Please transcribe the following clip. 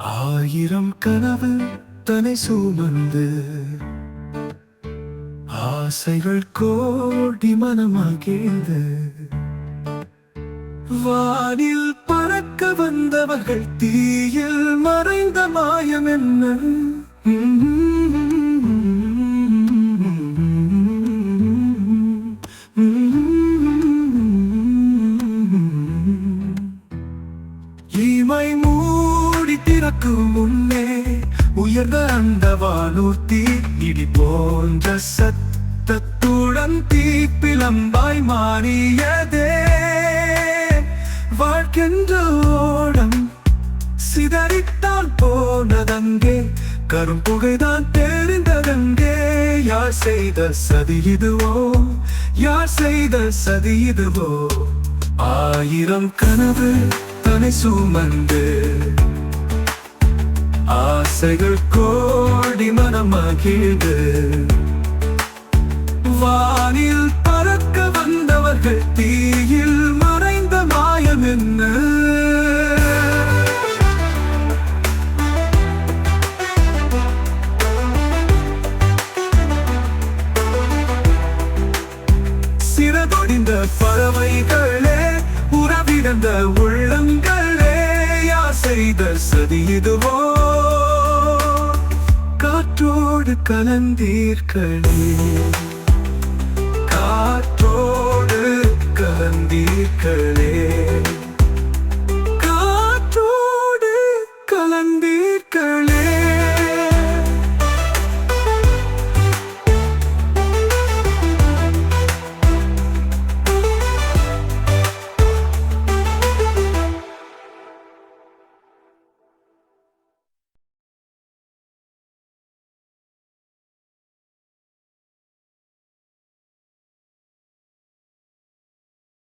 ஆயிரம் கனவு தனை சுமந்து ஆசைகள் கோடி மனமாகியது. வானில் பறக்க வந்தவர்கள் தீயில் மறைந்த மாயம் என்ன? கண்களை மூடி திறக்கும் முன்னே உயர்ந்த அந்த வானூர்த்தி இடி போன்ற சத்தத்துடன் தீப்பிலம்பாய் மாறியதே. வாழ்க்கென்ற ஓடம் சிதறித்தான் போனதங்கே கரும் புகைதான் தெரிந்ததங்கே. யார் செய்த சதி இதுவோ? யார் செய்த சதி இதுவோ? ஆயிரம் கனவு தனை சுமந்து ஆசைகள் கோடி மனமகிழ்ந்து வானில் பறக்க வந்தவர்கள் தீயில் மறைந்த மாயம் என்ன? சிறதொடிந்த பறவைகளே உறவிழந்த உள்ள செய்த சதி இதுவோ? காற்றோடு கலந்தீர்களே. காற்றோடு